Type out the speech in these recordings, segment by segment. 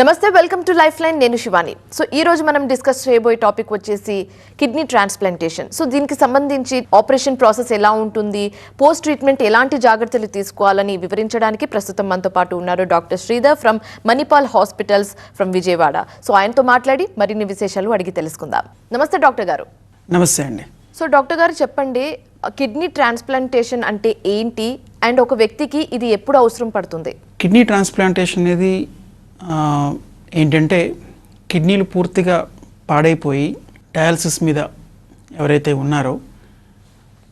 నమస్తే welcome to life line నేను Shivani. So ఈ రోజు మనం డిస్కస్ చేయబోయే టాపిక్ వచ్చేసి కిడ్నీ ట్రాన్స్ప్లాంటేషన్. సో దీనికి సంబంధించి ఆపరేషన్ ప్రాసెస్ ఎలా ఉంటుంది పోస్ట్ ట్రీట్మెంట్ ఎలాంటి జాగ్రత్తలు తీసుకోవాలని వివరించడానికి ప్రస్తుతం మనతో పాటు ఉన్నారు doctor Sridhar from Manipal hospitals from Vijayawada. So ఆయనతో మాట్లాడి మరిన్ని విశేషాలు అడిగి తెలుసుకుందాం. నమస్తే డాక్టర్ గారు. నమస్తే అండి. సో డాక్టర్ గారు చెప్పండి కిడ్నీ ట్రాన్స్ప్లాంటేషన్ అంటే ఏంటి? అండ్ ఒక వ్యక్తికి ఇది ఎప్పుడు అవసరం పడుతుంది? కిడ్నీ ట్రాన్స్ప్లాంటేషన్ అనేది ఏంటంటే కిడ్నీలు పూర్తిగా పాడైపోయి డయాలసిస్ మీద ఎవరైతే ఉన్నారో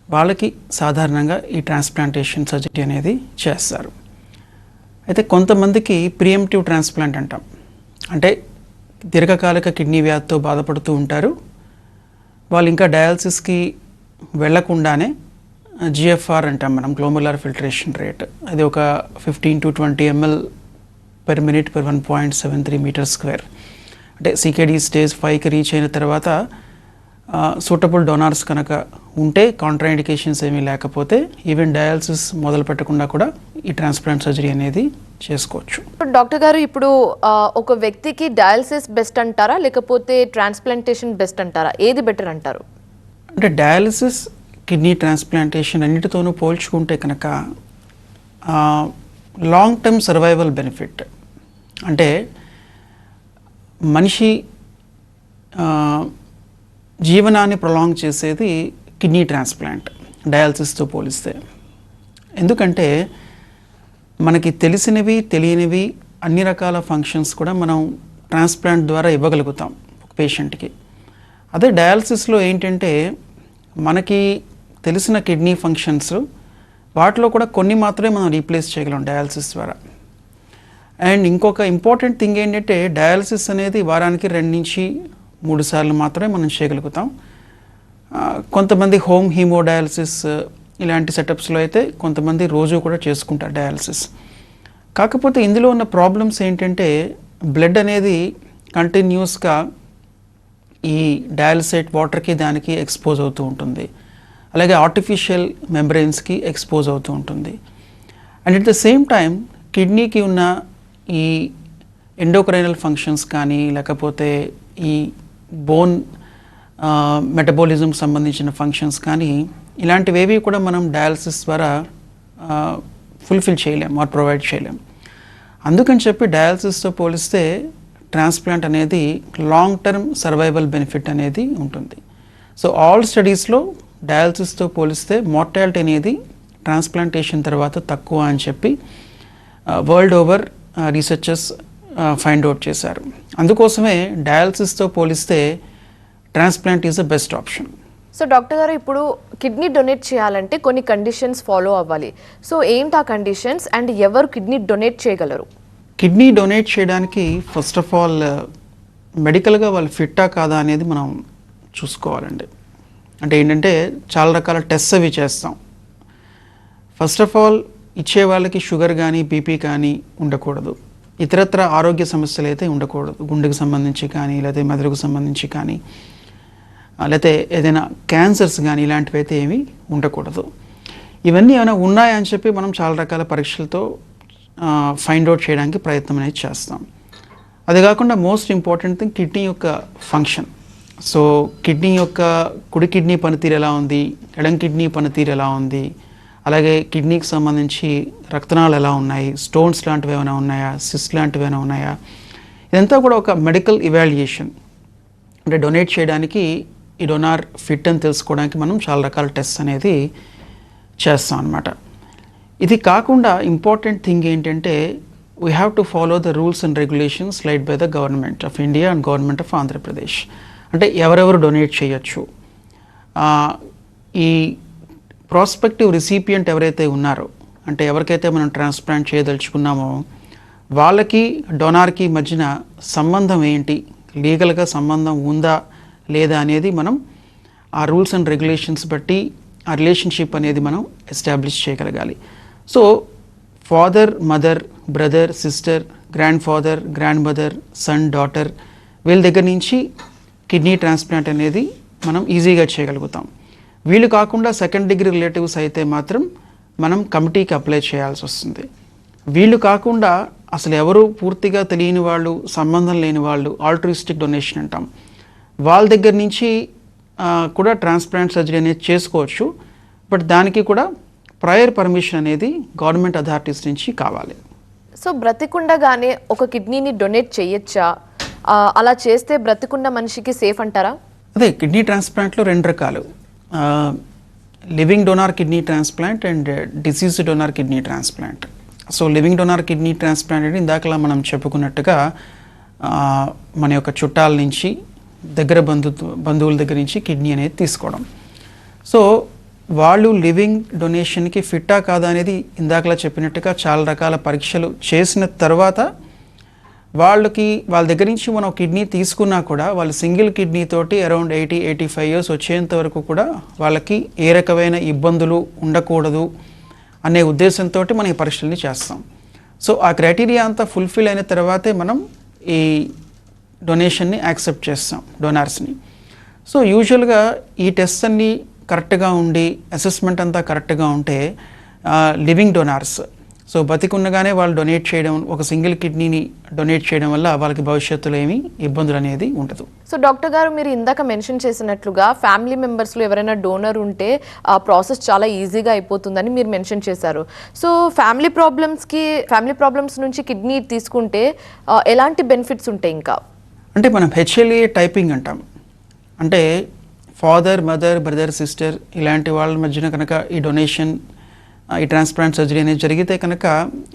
వాళ్ళకి సాధారణంగా ఈ ట్రాన్స్ప్లాంటేషన్ సర్జరీ అనేది చేస్తారు. అయితే కొంతమందికి ప్రియంటివ్ ట్రాన్స్ప్లాంట్ అంటాం. అంటే దీర్ఘకాలిక కిడ్నీ వ్యాధితో బాధపడుతూ ఉంటారు. వాళ్ళు ఇంకా డయాలసిస్కి వెళ్ళకుండానే జిఎఫ్ఆర్ అంటాం మనం గ్లోములార్ ఫిల్టరేషన్ రేట్ అది ఒక fifteen to twenty ML per minute per one point seven three metre square అంటే సీకేడీ స్టేజ్ ఫైవ్కి రీచ్ అయిన తర్వాత సూటబుల్ డొనార్స్ కనుక ఉంటే కాంట్రాఇండికేషన్స్ ఏమీ లేకపోతే ఈవెన్ డయాలసిస్ మొదలు పెట్టకుండా కూడా ఈ ట్రాన్స్ప్లాంట్ సర్జరీ అనేది చేసుకోవచ్చు. డాక్టర్ గారు ఇప్పుడు ఒక వ్యక్తికి డయాలసిస్ బెస్ట్ అంటారా? లేకపోతే ట్రాన్స్ప్లాంటేషన్ బెస్ట్ అంటారా? ఏది బెటర్ అంటారు? అంటే డయాలసిస్ కిడ్నీ ట్రాన్స్ప్లాంటేషన్ అన్నిటితోనూ పోల్చుకుంటే కనుక లాంగ్ టర్మ్ సర్వైవల్ బెనిఫిట్ అంటే మనిషి జీవనాన్ని ప్రొలాంగ్ చేసేది కిడ్నీ ట్రాన్స్ప్లాంట్ డయాలసిస్తో పోలిస్తే. ఎందుకంటే మనకి తెలిసినవి తెలియనివి అన్ని రకాల ఫంక్షన్స్ కూడా మనం ట్రాన్స్ప్లాంట్ ద్వారా ఇవ్వగలుగుతాం ఒక పేషెంట్కి. అదే డయాలసిస్లో ఏంటంటే మనకి తెలిసిన కిడ్నీ ఫంక్షన్స్ వాటిలో కూడా కొన్ని మాత్రమే మనం రీప్లేస్ చేయగలం డయాలసిస్ ద్వారా. అండ్ ఇంకొక ఇంపార్టెంట్ థింగ్ ఏంటంటే డయాలసిస్ అనేది వారానికి రెండు నుంచి మూడు సార్లు మాత్రమే మనం చేయగలుగుతాం. కొంతమంది హోమ్ హీమోడయాలసిస్ ఇలాంటి సెటప్స్లో అయితే కొంతమంది రోజు కూడా చేసుకుంటారు డయాలసిస్ కాకపోతే ఇందులో ఉన్న ప్రాబ్లమ్స్ ఏంటంటే బ్లడ్ అనేది కంటిన్యూస్గా ఈ డయాలసైట్ వాటర్కి దానికి ఎక్స్పోజ్ అవుతూ ఉంటుంది. అలాగే ఆర్టిఫిషియల్ మెంబ్రెయిన్స్కి ఎక్స్పోజ్ అవుతూ ఉంటుంది. And at the same time కిడ్నీకి ఉన్న ఈ ఎండోక్రైనల్ ఫంక్షన్స్ కానీ లేకపోతే ఈ బోన్ మెటబాలిజం సంబంధించిన ఫంక్షన్స్ కానీ ఇలాంటివేవి కూడా మనం డయాలసిస్ ద్వారా ఫుల్ఫిల్ చేయలేం ఆర్ ప్రొవైడ్ చేయలేం. అందుకని చెప్పి డయాలసిస్తో పోలిస్తే ట్రాన్స్ప్లాంట్ అనేది లాంగ్ టర్మ్ సర్వైవల్ బెనిఫిట్ అనేది ఉంటుంది. సో ఆల్ స్టడీస్లో డయాలసిస్తో పోలిస్తే మార్టాలిటీ అనేది ట్రాన్స్ప్లాంటేషన్ తర్వాత తక్కువ అని చెప్పి world over researchers find out చేశారు. అందుకోసమే డయాలసిస్తో పోలిస్తే transplant is the best option so doctor గారు ఇప్పుడు కిడ్నీ డొనేట్ చేయాలంటే కొన్ని కండిషన్స్ ఫాలో అవ్వాలి. సో ఏంటి ఆ కండిషన్స్ అండ్ ఎవరు కిడ్నీ డొనేట్ చేయగలరు? కిడ్నీ డొనేట్ చేయడానికి ఫస్ట్ ఆఫ్ ఆల్ మెడికల్గా వాళ్ళు ఫిట్టా కాదా అనేది మనం చూసుకోవాలండి. అంటే ఏంటంటే చాలా రకాల టెస్ట్ అవి చేస్తాం. ఫస్ట్ ఆఫ్ ఆల్ ఇచ్చే వాళ్ళకి షుగర్ కానీ బీపీ కానీ ఉండకూడదు. ఇతరత్ర ఆరోగ్య సమస్యలు అయితే ఉండకూడదు. గుండెకు సంబంధించి కానీ లేకపోతే మెదడుకు సంబంధించి కానీ లేకపోతే ఏదైనా క్యాన్సర్స్ కానీ ఇలాంటివి అయితే ఏమీ ఉండకూడదు. ఇవన్నీ ఏమైనా ఉన్నాయని చెప్పి మనం చాలా రకాల పరీక్షలతో ఫైండ్ అవుట్ చేయడానికి ప్రయత్నం అనేది చేస్తాం. అది కాకుండా మోస్ట్ ఇంపార్టెంట్ థింగ్ కిడ్నీ యొక్క ఫంక్షన్ సో కిడ్నీ యొక్క కుడి కిడ్నీ పనితీరు ఎలా ఉంది? ఎడం కిడ్నీ పనితీరు ఎలా ఉంది? అలాగే కిడ్నీకి సంబంధించి రక్తనాళాలు ఎలా ఉన్నాయి? స్టోన్స్ లాంటివి ఏమైనా ఉన్నాయా? సిస్ట్ లాంటివి ఏమైనా ఉన్నాయా? ఇదంతా కూడా ఒక మెడికల్ ఇవాల్యుయేషన్. అంటే డొనేట్ చేయడానికి ఈ డొనార్ ఫిట్ అని తెలుసుకోవడానికి మనం చాలా రకాల టెస్ట్ అనేది చేస్తాం అనమాట ఇది కాకుండా ఇంపార్టెంట్ థింగ్ ఏంటంటే we have to follow the rules and regulations laid by the government of India and government of Andhra Pradesh అంటే ఎవరెవరు డొనేట్ చేయొచ్చు? ఈ ప్రాస్పెక్టివ్ రిసిపియంట్ ఎవరైతే ఉన్నారో అంటే ఎవరికైతే మనం ట్రాన్స్ప్లాంట్ చేయదలుచుకున్నామో వాళ్ళకి డొనార్కి మధ్యన సంబంధం ఏంటి? లీగల్గా సంబంధం ఉందా లేదా అనేది మనం ఆ రూల్స్ అండ్ రెగ్యులేషన్స్ బట్టి ఆ రిలేషన్షిప్ అనేది మనం ఎస్టాబ్లిష్ చేయగలగాలి. So father mother brother sister grandfather grandmother son daughter వీళ్ళ దగ్గర నుంచి కిడ్నీ ట్రాన్స్ప్లాంట్ అనేది మనం ఈజీగా చేయగలుగుతాం. వీళ్ళు కాకుండా సెకండ్ డిగ్రీ రిలేటివ్స్ అయితే మాత్రం మనం కమిటీకి అప్లై చేయాల్సి వస్తుంది. వీళ్ళు కాకుండా అసలు ఎవరు పూర్తిగా తెలియని వాళ్ళు సంబంధం లేని వాళ్ళు ఆల్ట్రిస్టిక్ డొనేషన్ అంటాం. వాళ్ళ దగ్గర నుంచి కూడా ట్రాన్స్ప్లాంట్ సర్జరీ అనేది చేసుకోవచ్చు. బట్ దానికి కూడా ప్రయర్ పర్మిషన్ అనేది గవర్నమెంట్ అథారిటీస్ నుంచి కావాలి. సో బ్రతికుండగానే ఒక కిడ్నీని డొనేట్ చేయొచ్చా? అలా చేస్తే బ్రతికున్న మనిషికి సేఫ్ అంటారా? అదే కిడ్నీ ట్రాన్స్ప్లాంట్లో రెండు రకాలు. Living donor kidney transplant and deceased donor kidney transplant. So living donor kidney transplant అంటే ఇందాకలా మనం చెప్పుకున్నట్టుగా మన యొక్క చుట్టాల నుంచి దగ్గర బంధు బంధువుల దగ్గర నుంచి కిడ్నీ అనేది తీసుకోవడం. సో వాళ్ళు లివింగ్ డొనేషన్కి ఫిట్టా కాదా అనేది ఇందాకలా చెప్పినట్టుగా చాలా రకాల పరీక్షలు చేసిన తర్వాత వాళ్ళకి వాళ్ళ దగ్గర నుంచి మనం కిడ్నీ తీసుకున్నా కూడా వాళ్ళు సింగిల్ కిడ్నీ తోటి around eighty eighty five years వచ్చేంత వరకు కూడా వాళ్ళకి ఏ రకమైన ఇబ్బందులు ఉండకూడదు అనే ఉద్దేశంతో మనం ఈ పరీక్షల్ని చేస్తాం. సో ఆ క్రైటీరియా అంతా ఫుల్ఫిల్ అయిన తర్వాతే మనం ఈ డొనేషన్ని యాక్సెప్ట్ చేస్తాం డొనార్స్ని. సో యూజువల్గా ఈ టెస్ట్ అన్నీ కరెక్ట్గా ఉండి అసెస్మెంట్ అంతా కరెక్ట్గా ఉంటే లివింగ్ డొనార్స్ సో బతికున్నగానే వాళ్ళు డొనేట్ చేయడం ఒక సింగిల్ కిడ్నీని డొనేట్ చేయడం వల్ల వాళ్ళకి భవిష్యత్తులో ఏమీ ఇబ్బందులు అనేది ఉండదు. సో డాక్టర్ గారు మీరు ఇందాక మెన్షన్ చేసినట్లుగా ఫ్యామిలీ మెంబర్స్లో ఎవరైనా డోనర్ ఉంటే ఆ ప్రాసెస్ చాలా ఈజీగా అయిపోతుందని మీరు మెన్షన్ చేశారు. సో ఫ్యామిలీ ప్రాబ్లమ్స్కి ఫ్యామిలీ ప్రాబ్లమ్స్ నుంచి కిడ్నీ తీసుకుంటే ఎలాంటి బెనిఫిట్స్ ఉంటాయి ఇంకా? అంటే మనం హెచ్ఎల్ఏ టైపింగ్ అంటాం. అంటే ఫాదర్ మదర్ బ్రదర్ సిస్టర్ ఇలాంటి వాళ్ళ మధ్యన కనుక ఈ డొనేషన్ ఈ ట్రాన్స్ప్లాంట్ సర్జరీ అనేది జరిగితే కనుక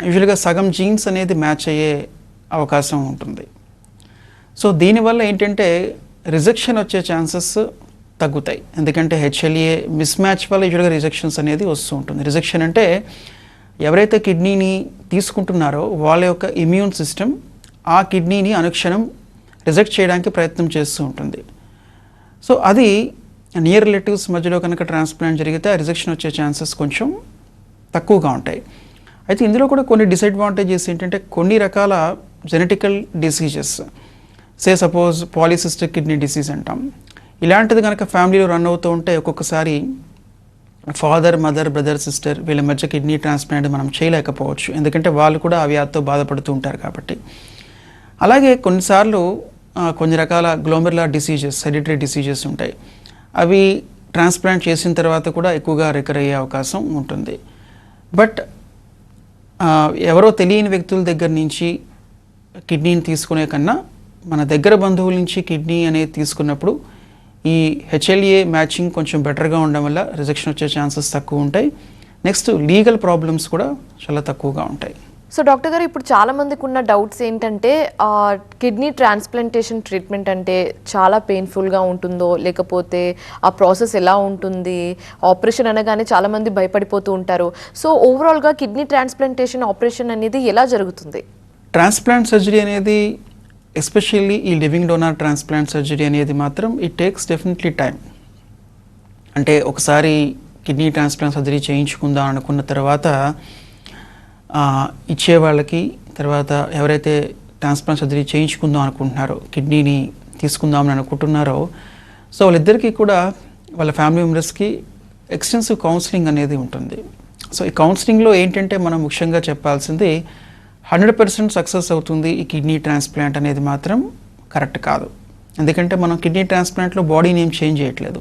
యూజువల్గా సగం జీన్స్ అనేది మ్యాచ్ అయ్యే అవకాశం ఉంటుంది. సో దీనివల్ల ఏంటంటే రిజెక్షన్ వచ్చే ఛాన్సెస్ తగ్గుతాయి. ఎందుకంటే హెచ్ఎల్ఏ మిస్ మ్యాచ్ వల్ల యూజువల్గా రిజెక్షన్స్ అనేది వస్తూ ఉంటుంది. రిజెక్షన్ అంటే ఎవరైతే కిడ్నీని తీసుకుంటున్నారో వాళ్ళ యొక్క ఇమ్యూన్ సిస్టమ్ ఆ కిడ్నీని అనుక్షణం రిజెక్ట్ చేయడానికి ప్రయత్నం చేస్తూ ఉంటుంది. సో అది నియర్ రిలేటివ్స్ మధ్యలో కనుక ట్రాన్స్ప్లాంట్ జరిగితే ఆ రిజెక్షన్ వచ్చే ఛాన్సెస్ కొంచెం తక్కువగా ఉంటాయి. అయితే ఇందులో కూడా కొన్ని డిసడ్వాంటేజెస్ ఏంటంటే కొన్ని రకాల genetical diseases say suppose polycystic kidney disease అంటాం. ఇలాంటిది కనుక ఫ్యామిలీలో రన్ అవుతూ ఉంటే ఒక్కొక్కసారి ఫాదర్ మదర్ బ్రదర్ సిస్టర్ వీళ్ళ మధ్య కిడ్నీ ట్రాన్స్ప్లాంట్ మనం చేయలేకపోవచ్చు. ఎందుకంటే వాళ్ళు కూడా ఆ వ్యాధితో బాధపడుతూ ఉంటారు కాబట్టి. అలాగే కొన్నిసార్లు కొన్ని రకాల గ్లోమెర్లా డిసీజెస్ సెడిటరీ డిసీజెస్ ఉంటాయి. అవి ట్రాన్స్ప్లాంట్ చేసిన తర్వాత కూడా ఎక్కువగా రికర్ అయ్యే అవకాశం ఉంటుంది. బట్ ఎవరో తెలియని వ్యక్తుల దగ్గర నుంచి కిడ్నీని తీసుకునే కన్నా మన దగ్గర బంధువుల నుంచి కిడ్నీ అనేది తీసుకున్నప్పుడు ఈ హెచ్ఎల్ఏ మ్యాచింగ్ కొంచెం బెటర్గా ఉండడం వల్ల రిజెక్షన్ వచ్చే ఛాన్సెస్ తక్కువ ఉంటాయి. నెక్స్ట్ లీగల్ ప్రాబ్లమ్స్ కూడా చాలా తక్కువగా ఉంటాయి. సో డాక్టర్ గారు ఇప్పుడు చాలా మందికి ఉన్న డౌట్స్ ఏంటంటే కిడ్నీ ట్రాన్స్ప్లాంటేషన్ ట్రీట్మెంట్ అంటే చాలా పెయిన్ఫుల్గా ఉంటుందో లేకపోతే ఆ ప్రాసెస్ ఎలా ఉంటుంది ఆపరేషన్ అనగానే చాలా మంది భయపడిపోతూ ఉంటారు. సో ఓవరాల్గా కిడ్నీ ట్రాన్స్ప్లాంటేషన్ ఆపరేషన్ అనేది ఎలా జరుగుతుంది? ట్రాన్స్ప్లాంట్ సర్జరీ అనేది ఎస్పెషల్లీ ఈ లివింగ్ డోనార్ ట్రాన్స్ప్లాంట్ సర్జరీ అనేది మాత్రం ఇట్ టేక్స్ డెఫినెట్లీ టైం అంటే ఒకసారి కిడ్నీ ట్రాన్స్ప్లాంట్ సర్జరీ చేయించుకుందాం అనుకున్న తర్వాత ఇచ్చే వాళ్ళకి తర్వాత ఎవరైతే ట్రాన్స్ప్లాంట్ సర్జరీ చేయించుకుందాం అనుకుంటున్నారో కిడ్నీని తీసుకుందామని అనుకుంటున్నారో సో వాళ్ళిద్దరికీ కూడా వాళ్ళ ఫ్యామిలీ మెంబర్స్కి ఎక్స్టెన్సివ్ కౌన్సిలింగ్ అనేది ఉంటుంది. సో ఈ కౌన్సిలింగ్లో ఏంటంటే మనం ముఖ్యంగా చెప్పాల్సింది హండ్రెడ్ పర్సెంట్ సక్సెస్ అవుతుంది ఈ కిడ్నీ ట్రాన్స్ప్లాంట్ అనేది మాత్రం కరెక్ట్ కాదు. ఎందుకంటే మనం కిడ్నీ ట్రాన్స్ప్లాంట్లో బాడీని ఏం చేంజ్ చేయట్లేదు.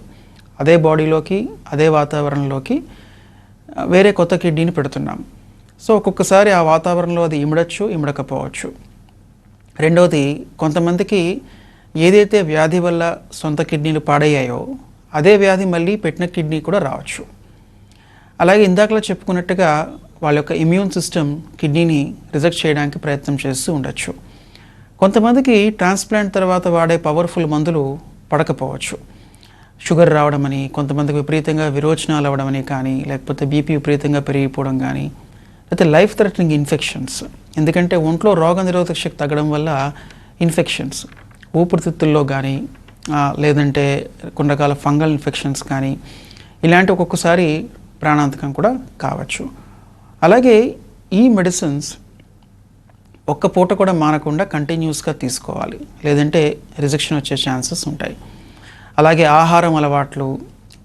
అదే బాడీలోకి అదే వాతావరణంలోకి వేరే కొత్త కిడ్నీని పెడుతున్నాం. సో ఒక్కొక్కసారి ఆ వాతావరణంలో అది ఇమడచ్చు ఇమడకపోవచ్చు. రెండవది కొంతమందికి ఏదైతే వ్యాధి వల్ల సొంత కిడ్నీలు పాడయ్యాయో అదే వ్యాధి మళ్ళీ పెట్టిన కిడ్నీ కూడా రావచ్చు. అలాగే ఇందాకలా చెప్పుకున్నట్టుగా వాళ్ళ యొక్క ఇమ్యూన్ సిస్టమ్ కిడ్నీని రిజెక్ట్ చేయడానికి ప్రయత్నం చేస్తూ ఉండొచ్చు. కొంతమందికి ట్రాన్స్ప్లాంట్ తర్వాత వాడే పవర్ఫుల్ మందులు పడకపోవచ్చు. షుగర్ రావడమని కొంతమందికి విపరీతంగా విరోచనాలు అవ్వడమని కానీ లేకపోతే బీపీ విపరీతంగా పెరిగిపోవడం కానీ అయితే లైఫ్ థ్రెటనింగ్ ఇన్ఫెక్షన్స్. ఎందుకంటే ఒంట్లో రోగ నిరోధక శక్తి తగ్గడం వల్ల ఇన్ఫెక్షన్స్. ఊపిరితిత్తుల్లో కానీ లేదంటే కొన్ని రకాల ఫంగల్ ఇన్ఫెక్షన్స్ కానీ ఇలాంటి ఒక్కొక్కసారి ప్రాణాంతకం కూడా కావచ్చు. అలాగే ఈ మెడిసిన్స్ ఒక్క పూట కూడా మానకుండా కంటిన్యూస్గా తీసుకోవాలి. లేదంటే రిజెక్షన్ వచ్చే ఛాన్సెస్ ఉంటాయి. అలాగే ఆహారం అలవాట్లు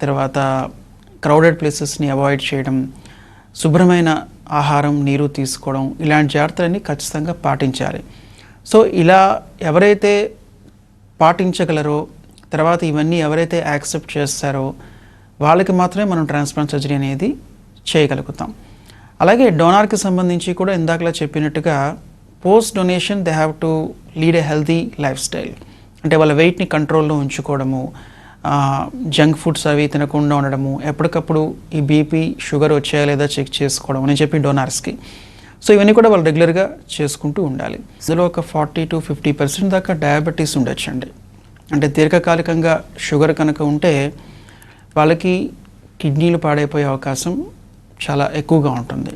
తర్వాత క్రౌడెడ్ ప్లేసెస్ని అవాయిడ్ చేయడం శుభ్రమైన ఆహారం నీరు తీసుకోవడం ఇలాంటి జాగ్రత్తలన్నీ ఖచ్చితంగా పాటించాలి. సో ఇలా ఎవరైతే పాటించగలరో తర్వాత ఇవన్నీ ఎవరైతే యాక్సెప్ట్ చేస్తారో వాళ్ళకి మాత్రమే మనం ట్రాన్స్ప్లాంట్ సర్జరీ అనేది చేయగలుగుతాం. అలాగే డోనార్కి సంబంధించి కూడా ఇందాకలా చెప్పినట్టుగా post donation they have to lead a healthy lifestyle. అంటే వాళ్ళ వెయిట్ని కంట్రోల్లో ఉంచుకోవడము జంక్ ఫుడ్స్ అవి తినకుండా ఉండడము ఎప్పటికప్పుడు ఈ బీపీ షుగర్ వచ్చాయా లేదా చెక్ చేసుకోవడం అని చెప్పి డోనార్స్కి. సో ఇవన్నీ కూడా వాళ్ళు రెగ్యులర్గా చేసుకుంటూ ఉండాలి. ఇందులో ఒక ఫార్టీ టు ఫిఫ్టీ పర్సెంట్ దాకా డయాబెటీస్ ఉండొచ్చండి. అంటే దీర్ఘకాలికంగా షుగర్ కనుక ఉంటే వాళ్ళకి కిడ్నీలు పాడైపోయే అవకాశం చాలా ఎక్కువగా ఉంటుంది.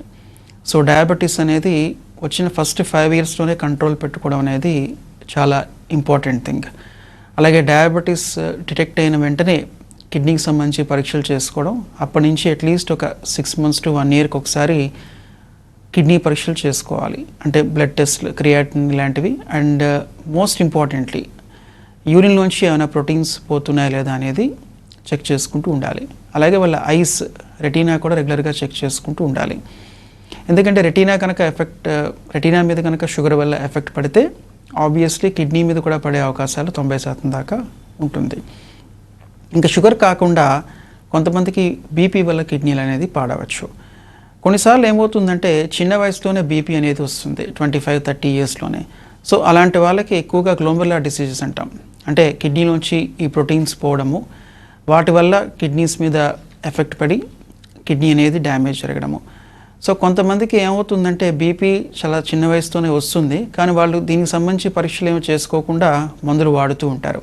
సో డయాబెటీస్ అనేది వచ్చిన ఫస్ట్ ఫైవ్ ఇయర్స్లోనే కంట్రోల్ పెట్టుకోవడం అనేది చాలా ఇంపార్టెంట్ థింగ్. అలాగే డయాబెటీస్ డిటెక్ట్ అయిన వెంటనే కిడ్నీకి సంబంధించి పరీక్షలు చేసుకోవడం అప్పటి నుంచి అట్లీస్ట్ ఒక సిక్స్ మంత్స్ టు వన్ ఇయర్కి ఒకసారి కిడ్నీ పరీక్షలు చేసుకోవాలి. అంటే బ్లడ్ టెస్ట్లు క్రియాటిన్ ఇలాంటివి. అండ్ మోస్ట్ ఇంపార్టెంట్లీ యూరిన్లోంచి ఏమైనా ప్రోటీన్స్ పోతున్నాయా లేదా అనేది చెక్ చేసుకుంటూ ఉండాలి. అలాగే వాళ్ళ ఐస్ రెటీనా కూడా రెగ్యులర్గా చెక్ చేసుకుంటూ ఉండాలి. ఎందుకంటే రెటీనా కనుక ఎఫెక్ట్ రెటీనా uh, మీద కనుక షుగర్ వల్ల ఎఫెక్ట్ పడితే ఆబ్వియస్లీ కిడ్నీ మీద కూడా పడే అవకాశాలు తొంభై శాతం దాకా ఉంటుంది. ఇంకా షుగర్ కాకుండా కొంతమందికి బీపీ వల్ల కిడ్నీలు అనేది పాడవచ్చు. కొన్నిసార్లు ఏమవుతుందంటే చిన్న వయసులోనే బీపీ అనేది వస్తుంది ట్వంటీ ఫైవ్ థర్టీ ఇయర్స్లోనే. సో అలాంటి వాళ్ళకి ఎక్కువగా గ్లోమర్లా డిసీజెస్ అంటాం. అంటే కిడ్నీలోంచి ఈ ప్రోటీన్స్ పోవడము వాటి వల్ల కిడ్నీస్ మీద ఎఫెక్ట్ పడి కిడ్నీ అనేది డ్యామేజ్ జరగడము. సో కొంతమందికి ఏమవుతుందంటే బీపీ చాలా చిన్న వయసుతోనే వస్తుంది కానీ వాళ్ళు దీనికి సంబంధించి పరీక్షలు ఏమి చేసుకోకుండా మందులు వాడుతూ ఉంటారు.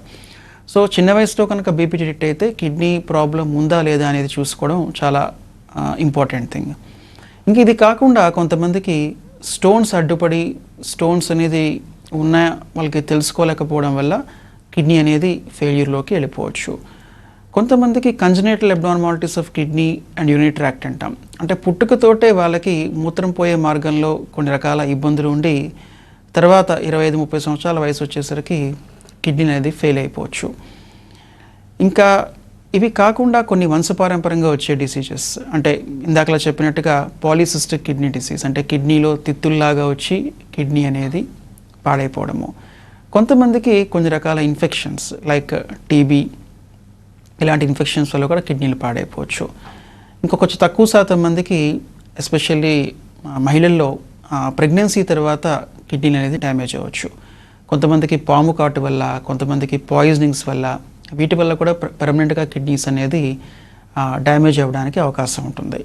సో చిన్న వయసులో కనుక బీపీ డిటెక్ట్ అయితే కిడ్నీ ప్రాబ్లం ఉందా లేదా అనేది చూసుకోవడం చాలా ఇంపార్టెంట్ థింగ్. ఇంక ఇది కాకుండా కొంతమందికి స్టోన్స్ అడ్డుపడి స్టోన్స్ అనేది ఉన్న వాళ్ళకి తెలుసుకోలేకపోవడం వల్ల కిడ్నీ అనేది ఫెయిల్యూర్లోకి వెళ్ళిపోవచ్చు. కొంతమందికి congenital abnormalities of kidney and unit tract అంటాం. అంటే పుట్టుకతోటే వాళ్ళకి మూత్రం పోయే మార్గంలో కొన్ని రకాల ఇబ్బందులు ఉండి తర్వాత ఇరవై ఐదు ముప్పై సంవత్సరాల వయసు వచ్చేసరికి కిడ్నీ అనేది ఫెయిల్ అయిపోవచ్చు. ఇంకా ఇవి కాకుండా కొన్ని వంశపారంపరంగా వచ్చే డిసీజెస్ అంటే ఇందాకలా చెప్పినట్టుగా పాలిసిస్టిక్ కిడ్నీ డిసీజ్ అంటే కిడ్నీలో తిత్తుల్లాగా వచ్చి కిడ్నీ అనేది పాడైపోవడము. కొంతమందికి కొన్ని రకాల ఇన్ఫెక్షన్స్ లైక్ టీబీ ఇలాంటి ఇన్ఫెక్షన్స్ వల్ల కూడా కిడ్నీలు పాడైపోవచ్చు. ఇంకా కొంచెం తక్కువ శాతం మందికి ఎస్పెషల్లీ మహిళల్లో ప్రెగ్నెన్సీ తర్వాత కిడ్నీలు అనేది డ్యామేజ్ అవ్వచ్చు. కొంతమందికి పాము కాటు వల్ల కొంతమందికి పాయిజనింగ్స్ వల్ల వీటి వల్ల కూడా పర్మనెంట్గా కిడ్నీస్ అనేది డ్యామేజ్ అవ్వడానికి అవకాశం ఉంటుంది.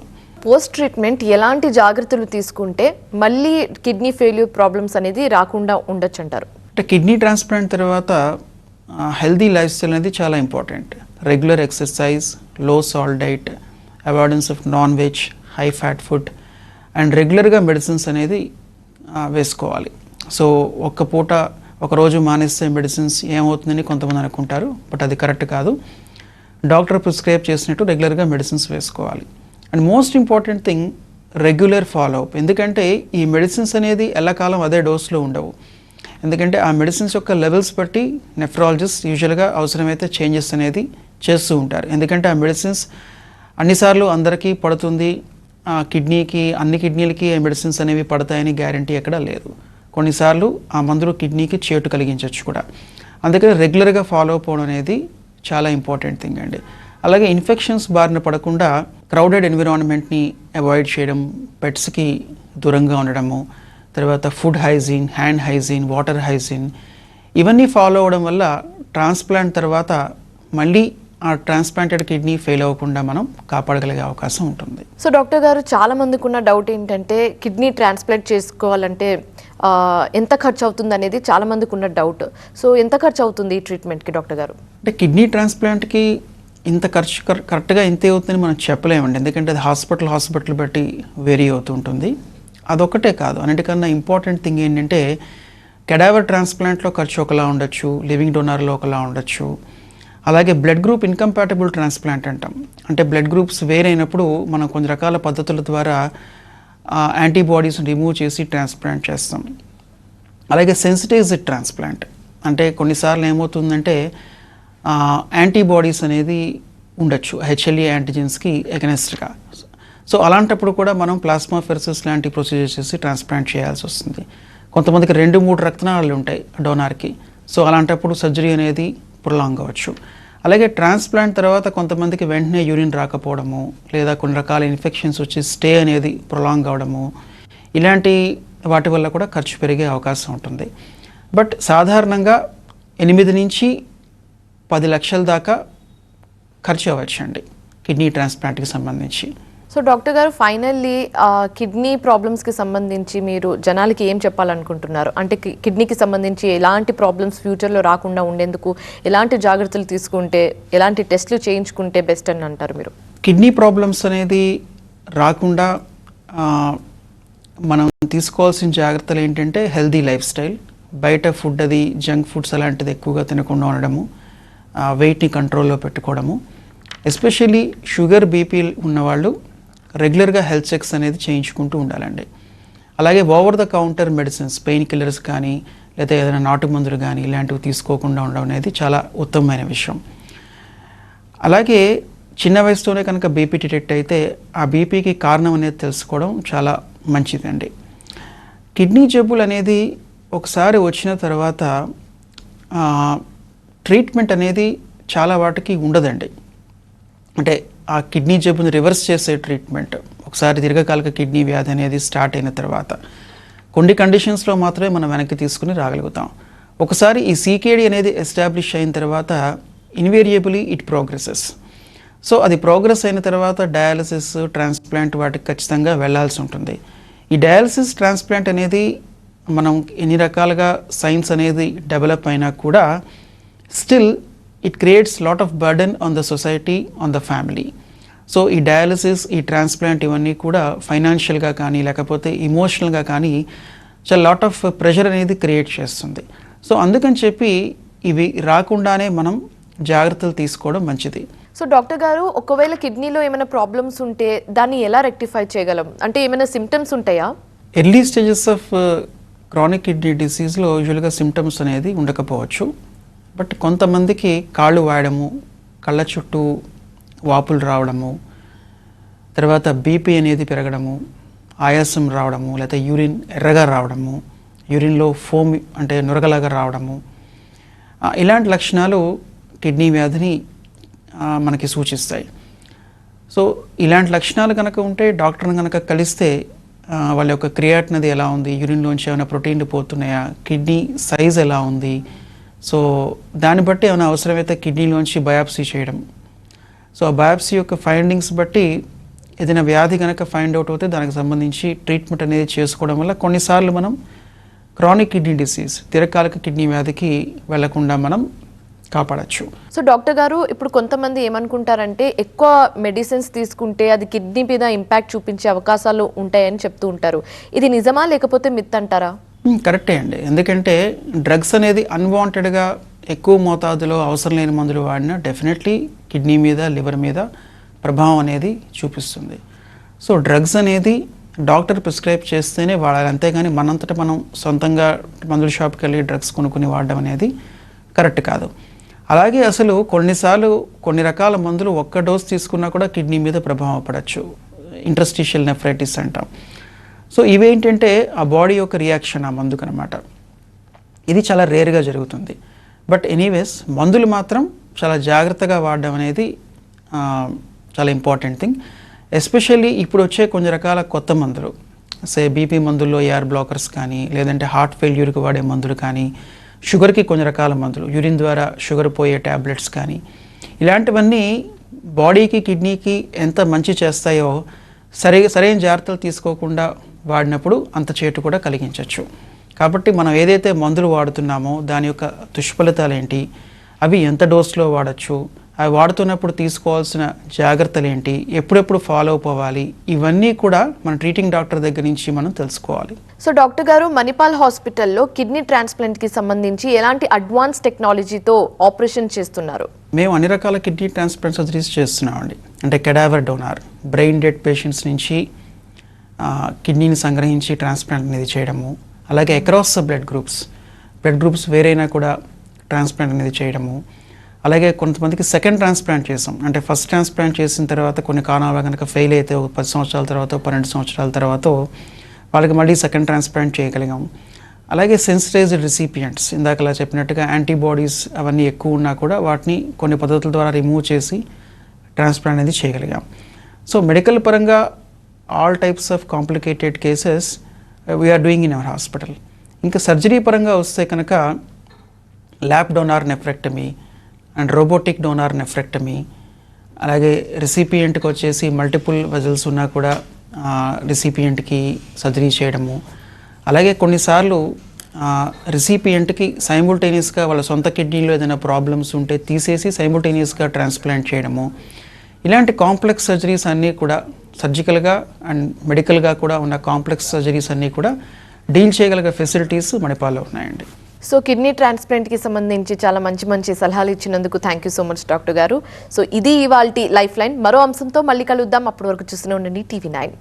పోస్ట్ ట్రీట్మెంట్ ఎలాంటి జాగ్రత్తలు తీసుకుంటే మళ్ళీ కిడ్నీ ఫెయిల్యూర్ ప్రాబ్లమ్స్ అనేది రాకుండా ఉండొచ్చు అంటారు అంటే కిడ్నీ ట్రాన్స్ప్లాంట్ తర్వాత హెల్దీ లైఫ్ స్టైల్ అనేది చాలా important regular ఎక్సర్సైజ్లో salt diet avoidance of non veg high fat food and రెగ్యులర్గా మెడిసిన్స్ అనేది వేసుకోవాలి. సో ఒక్క పూట ఒక రోజు మానేస్తే మెడిసిన్స్ ఏమవుతుందని కొంతమంది అనుకుంటారు బట్ అది కరెక్ట్ కాదు. డాక్టర్ ప్రిస్క్రైబ్ చేసినట్టు రెగ్యులర్గా మెడిసిన్స్ వేసుకోవాలి. And most important thing regular follow up ఎందుకంటే ఈ మెడిసిన్స్ అనేది ఎల్లకాలం అదే డోస్లో ఉండవు. ఎందుకంటే ఆ మెడిసిన్స్ యొక్క లెవెల్స్ బట్టి నెఫ్రాలజిస్ట్ యూజువల్గా అవసరమైతే చేంజెస్ అనేది చేస్తూ ఉంటారు. ఎందుకంటే ఆ మెడిసిన్స్ అన్నిసార్లు అందరికీ పడుతుంది ఆ కిడ్నీకి అన్ని కిడ్నీలకి ఆ మెడిసిన్స్ అనేవి పడతాయని గ్యారంటీ ఎక్కడ లేదు. కొన్నిసార్లు ఆ మందులు కిడ్నీకి చేటు కలిగించవచ్చు కూడా. అందుకని రెగ్యులర్గా ఫాలో అవ్వడం అనేది చాలా ఇంపార్టెంట్ థింగ్ అండి. అలాగే ఇన్ఫెక్షన్స్ బారిన పడకుండా క్రౌడెడ్ ఎన్విరాన్మెంట్ని అవాయిడ్ చేయడం పెట్స్కి దూరంగా ఉండడము తర్వాత food hygiene hand hygiene water hygiene ఇవన్నీ ఫాలో అవ్వడం వల్ల ట్రాన్స్ప్లాంట్ తర్వాత మళ్ళీ ఆ ట్రాన్స్ప్లాంటెడ్ కిడ్నీ ఫెయిల్ అవ్వకుండా మనం కాపాడగలిగే అవకాశం ఉంటుంది. సో డాక్టర్ గారు చాలా మందికి ఉన్న డౌట్ ఏంటంటే కిడ్నీ ట్రాన్స్ప్లాంట్ చేసుకోవాలంటే ఎంత ఖర్చు అవుతుంది అనేది చాలా మందికి ఉన్న డౌట్. సో ఎంత ఖర్చు అవుతుంది ఈ ట్రీట్మెంట్కి డాక్టర్ గారు? అంటే కిడ్నీ ట్రాన్స్ప్లాంట్కి ఇంత ఖర్చు కర- కరెక్ట్గా ఇంతే అవుతుందని మనం చెప్పలేమండి. ఎందుకంటే అది హాస్పిటల్ హాస్పిటల్ బట్టి వేరీ అవుతూ ఉంటుంది. అదొకటే కాదు. అన్నిటికన్నా ఇంపార్టెంట్ థింగ్ ఏంటంటే కెడావర్ ట్రాన్స్ప్లాంట్లో ఖర్చు ఒకలా ఉండొచ్చు లివింగ్ డోనర్లో ఒకలా ఉండొచ్చు. అలాగే బ్లడ్ గ్రూప్ ఇన్కంపాటబుల్ ట్రాన్స్ప్లాంట్ అంటాం. అంటే బ్లడ్ గ్రూప్స్ వేరైనప్పుడు మనం కొన్ని రకాల పద్ధతుల ద్వారా యాంటీబాడీస్ రిమూవ్ చేసి ట్రాన్స్ప్లాంట్ చేస్తాం. అలాగే సెన్సిటైజ్డ్ ట్రాన్స్ప్లాంట్. అంటే కొన్నిసార్లు ఏమవుతుందంటే యాంటీబాడీస్ అనేది ఉండొచ్చు హెచ్ఎల్ఏ యాంటీజెన్స్కి ఎగనెస్ట్గా. సో అలాంటప్పుడు కూడా మనం ప్లాస్మా ఫెర్సెస్ లాంటి ప్రొసీజర్ చేసి ట్రాన్స్ప్లాంట్ చేయాల్సి వస్తుంది. కొంతమందికి రెండు మూడు రక్తనాళాలు ఉంటాయి డోనార్కి సో అలాంటప్పుడు సర్జరీ అనేది ప్రొలాంగ్ అవ్వచ్చు అలాగే ట్రాన్స్ప్లాంట్ తర్వాత కొంతమందికి వెంటనే యూరిన్ రాకపోవడము లేదా కొన్ని రకాల ఇన్ఫెక్షన్స్ వచ్చి స్టే అనేది ప్రొలాంగ్ అవడము ఇలాంటి వాటి వల్ల కూడా ఖర్చు పెరిగే అవకాశం ఉంటుంది. బట్ సాధారణంగా ఎనిమిది నుంచి పది లక్షల దాకా ఖర్చు అవ్వచ్చండి కిడ్నీ ట్రాన్స్ప్లాంట్కి సంబంధించి. సో డాక్టర్ గారు ఫైనల్లీ కిడ్నీ ప్రాబ్లమ్స్కి సంబంధించి మీరు జనాలకి ఏం చెప్పాలనుకుంటున్నారు? అంటే కిడ్నీకి సంబంధించి ఎలాంటి ప్రాబ్లమ్స్ ఫ్యూచర్లో రాకుండా ఉండేందుకు ఎలాంటి జాగ్రత్తలు తీసుకుంటే ఎలాంటి టెస్ట్లు చేయించుకుంటే బెస్ట్ అని అంటారు మీరు? కిడ్నీ ప్రాబ్లమ్స్ అనేది రాకుండా మనం తీసుకోవాల్సిన జాగ్రత్తలు ఏంటంటే హెల్దీ లైఫ్ స్టైల్. బయట ఫుడ్ అది జంక్ ఫుడ్స్ అలాంటిది ఎక్కువగా తినకుండా ఉండడము వెయిట్ని కంట్రోల్లో పెట్టుకోవడము. ఎస్పెషల్లీ షుగర్ బీపీ ఉన్నవాళ్ళు రెగ్యులర్గా హెల్త్ చెక్స్ అనేది చేయించుకుంటూ ఉండాలండి. అలాగే over the counter medicines painkillers కానీ లేదా ఏదైనా నాటు మందులు కానీ ఇలాంటివి తీసుకోకుండా ఉండడం అనేది చాలా ఉత్తమమైన విషయం. అలాగే చిన్న వయసులోనే కనుక బీపీ డిటెక్ట్ అయితే ఆ బీపీకి కారణం అనేది తెలుసుకోవడం చాలా మంచిదండి. కిడ్నీ జబ్బులు అనేది ఒకసారి వచ్చిన తర్వాత ట్రీట్మెంట్ అనేది చాలా వాటికి ఉండదండి. అంటే ఆ కిడ్నీ జబ్బుని రివర్స్ చేసే ట్రీట్మెంట్. ఒకసారి దీర్ఘకాలిక కిడ్నీ వ్యాధి అనేది స్టార్ట్ అయిన తర్వాత. కొన్ని కండిషన్స్లో మాత్రమే మనం వెనక్కి తీసుకుని రాగలుగుతాం. ఒకసారి ఈ సీకేడీ అనేది ఎస్టాబ్లిష్ అయిన తర్వాత ఇన్వేరియబులీ ఇట్ ప్రోగ్రెసెస్. సో అది ప్రోగ్రెస్ అయిన తర్వాత డయాలసిస్ ట్రాన్స్ప్లాంట్ వాటికి ఖచ్చితంగా వెళ్ళాల్సి ఉంటుంది. ఈ డయాలసిస్ ట్రాన్స్ప్లాంట్ అనేది మనం ఎన్ని రకాలుగా సైన్స్ అనేది డెవలప్ అయినా కూడా still it creates lot of burden on the society on the family so ఈ డయాలసిస్ ఈ ట్రాన్స్ప్లాంట్ ఇవన్నీ కూడా ఫైనాన్షియల్గా కానీ లేకపోతే ఇమోషనల్గా కానీ చాలా లాట్ ఆఫ్ ప్రెషర్ అనేది క్రియేట్ చేస్తుంది. సో అందుకని చెప్పి ఇవి రాకుండానే మనం జాగ్రత్తలు తీసుకోవడం మంచిది. సో డాక్టర్ గారు ఒకవేళ కిడ్నీలో ఏమైనా ప్రాబ్లమ్స్ ఉంటే దాన్ని ఎలా రెక్టిఫై చేయగలం? అంటే ఏమైనా సిమ్టమ్స్ ఉంటాయా? Early stages of chronic kidney డిసీజ్లో యూజువల్గా సిమ్టమ్స్ అనేది ఉండకపోవచ్చు. బట్ కొంతమందికి కాళ్ళు వాయడము కళ్ళ చుట్టూ వాపులు రావడము తర్వాత బీపీ అనేది పెరగడము ఆయాసం రావడము లేకపోతే యూరిన్ ఎర్రగా రావడము యూరిన్లో ఫోమ్ అంటే నురగలాగా రావడము. ఇలాంటి లక్షణాలు కిడ్నీ వ్యాధిని మనకి సూచిస్తాయి. సో ఇలాంటి లక్షణాలు కనుక ఉంటే డాక్టర్ని కనుక కలిస్తే వాళ్ళ యొక్క క్రియాట్ ఎలా ఉంది యూరిన్లోంచి ఏమైనా ప్రోటీన్లు పోతున్నాయా కిడ్నీ సైజ్ ఎలా ఉంది సో దాన్ని బట్టి ఏమైనా అవసరమైతే కిడ్నీలోంచి బయాప్సీ చేయడం. సో ఆ బయాప్సీ యొక్క ఫైండింగ్స్ బట్టి ఏదైనా వ్యాధి కనుక ఫైండ్ అవుట్ అవుతే దానికి సంబంధించి ట్రీట్మెంట్ అనేది చేసుకోవడం వల్ల కొన్నిసార్లు మనం క్రానిక్ కిడ్నీ డిసీజ్ దీర్ఘకాలిక కిడ్నీ వ్యాధికి వెళ్ళకుండా మనం కాపాడచ్చు. సో డాక్టర్ గారు ఇప్పుడు కొంతమంది ఏమనుకుంటారంటే ఎక్కువ మెడిసిన్స్ తీసుకుంటే అది కిడ్నీ మీద ఇంపాక్ట్ చూపించే అవకాశాలు ఉంటాయని చెప్తూ ఉంటారు. ఇది నిజమా లేకపోతే మిత్ అంటారా? Hmm, కరెక్టే అండి. ఎందుకంటే డ్రగ్స్ అనేది అన్వాంటెడ్గా ఎక్కువ మోతాదులో అవసరం లేని మందులు వాడినా డెఫినెట్లీ కిడ్నీ మీద లివర్ మీద ప్రభావం అనేది చూపిస్తుంది. సో డ్రగ్స్ అనేది డాక్టర్ ప్రిస్క్రైబ్ చేస్తేనే వాడాలి. అంతేగాని మనంతట మనం సొంతంగా మందుల షాప్కి వెళ్ళి డ్రగ్స్ కొనుక్కుని వాడడం అనేది కరెక్ట్ కాదు. అలాగే అసలు కొన్నిసార్లు కొన్ని రకాల మందులు ఒక్క డోస్ తీసుకున్నా కూడా కిడ్నీ మీద ప్రభావం పడవచ్చు ఇంట్రస్టిషియల్ నెఫ్రైటిస్ అంటాం. సో ఇవేంటంటే ఆ బాడీ యొక్క రియాక్షన్ ఆ మందుకు అనమాట ఇది చాలా రేర్గా జరుగుతుంది. బట్ ఎనీవేస్ మందులు మాత్రం చాలా జాగ్రత్తగా వాడడం అనేది చాలా ఇంపార్టెంట్ థింగ్. ఎస్పెషల్లీ ఇప్పుడు వచ్చే కొన్ని రకాల కొత్త మందులు. సే బీపీ మందుల్లో ఏఆర్ బ్లాకర్స్ కానీ లేదంటే హార్ట్ ఫెయిల్యూర్కి వాడే మందులు కానీ షుగర్కి కొన్ని రకాల మందులు యూరిన్ ద్వారా షుగర్ పోయే ట్యాబ్లెట్స్ కానీ ఇలాంటివన్నీ బాడీకి కిడ్నీకి ఎంత మంచి చేస్తాయో సరి సరైన జాగ్రత్తలు తీసుకోకుండా వాడినప్పుడు అంత చేటు కూడా కలిగించవచ్చు కాబట్టి మనం ఏదైతే మందులు వాడుతున్నామో దాని యొక్క దుష్ఫలితాలు ఏంటి అవి ఎంత డోస్లో వాడచ్చు అవి వాడుతున్నప్పుడు తీసుకోవాల్సిన జాగ్రత్తలు ఏంటి ఎప్పుడెప్పుడు ఫాలో అప్ అవ్వాలి ఇవన్నీ కూడా మన ట్రీటింగ్ డాక్టర్ దగ్గర నుంచి మనం తెలుసుకోవాలి. సో డాక్టర్ గారు మణిపాల్ హాస్పిటల్లో కిడ్నీ ట్రాన్స్ప్లాంట్కి సంబంధించి ఎలాంటి అడ్వాన్స్ టెక్నాలజీతో ఆపరేషన్ చేస్తున్నారు? మేము అన్ని రకాల కిడ్నీ ట్రాన్స్ప్లాంట్ సర్జరీస్ చేస్తున్నామండి. అంటే cadaver donor brain dead patients నుంచి కిడ్నీని సంగ్రహించి ట్రాన్స్ప్లాంట్ అనేది చేయడము అలాగే across the blood groups blood groups వేరైనా కూడా ట్రాన్స్ప్లాంట్ అనేది చేయడము అలాగే కొంతమందికి సెకండ్ ట్రాన్స్ప్లాంట్ చేసాం. అంటే ఫస్ట్ ట్రాన్స్ప్లాంట్ చేసిన తర్వాత కొన్ని కారణాల కనుక ఫెయిల్ అయితే ఒక పది సంవత్సరాల తర్వాత పన్నెండు సంవత్సరాల తర్వాత వాళ్ళకి మళ్ళీ సెకండ్ ట్రాన్స్ప్లాంట్ చేయగలిగాం. అలాగే సెన్సిటైజ్డ్ రిసిపియంట్స్ ఇందాకలా చెప్పినట్టుగా యాంటీబాడీస్ అవన్నీ ఎక్కువ ఉన్నా కూడా వాటిని కొన్ని పద్ధతుల ద్వారా రిమూవ్ చేసి ట్రాన్స్ప్లాంట్ అనేది చేయగలిగాం. సో మెడికల్ పరంగా all types of complicated cases we're doing in our hospital ఇంకా సర్జరీ పరంగా వస్తే కనుక lap donor nephrectomy and robotic donor nephrectomy అలాగే రెసిపియంట్కి వచ్చేసి మల్టిపుల్ వెజల్స్ ఉన్నా కూడా రెసిపియంట్కి సర్జరీ చేయడము. అలాగే కొన్నిసార్లు రెసిపియంట్కి సైముల్టేనియస్గా వాళ్ళ సొంత కిడ్నీలో ఏదైనా ప్రాబ్లమ్స్ ఉంటే తీసేసి సైముల్టేనియస్గా ట్రాన్స్ప్లాంట్ చేయడము. ఇలాంటి కాంప్లెక్స్ సర్జరీస్ అన్నీ కూడా సర్జికల్గా అండ్ మెడికల్గా కూడా ఉన్న కాంప్లెక్స్ సర్జరీస్ అన్నీ కూడా డీల్ చేయగలిగే ఫెసిలిటీస్ మణిపాల్లో ఉన్నాయండి. సో కిడ్నీ ట్రాన్స్ప్లాంట్కి సంబంధించి చాలా మంచి మంచి సలహాలు ఇచ్చినందుకు thank you so much doctor గారు. సో ఇది ఇవాళ లైఫ్ లైన్ మరో అంశంతో మళ్ళీ కలుద్దాం. అప్పటి వరకు చూస్తూనే ఉండండి టీవీ నైన్.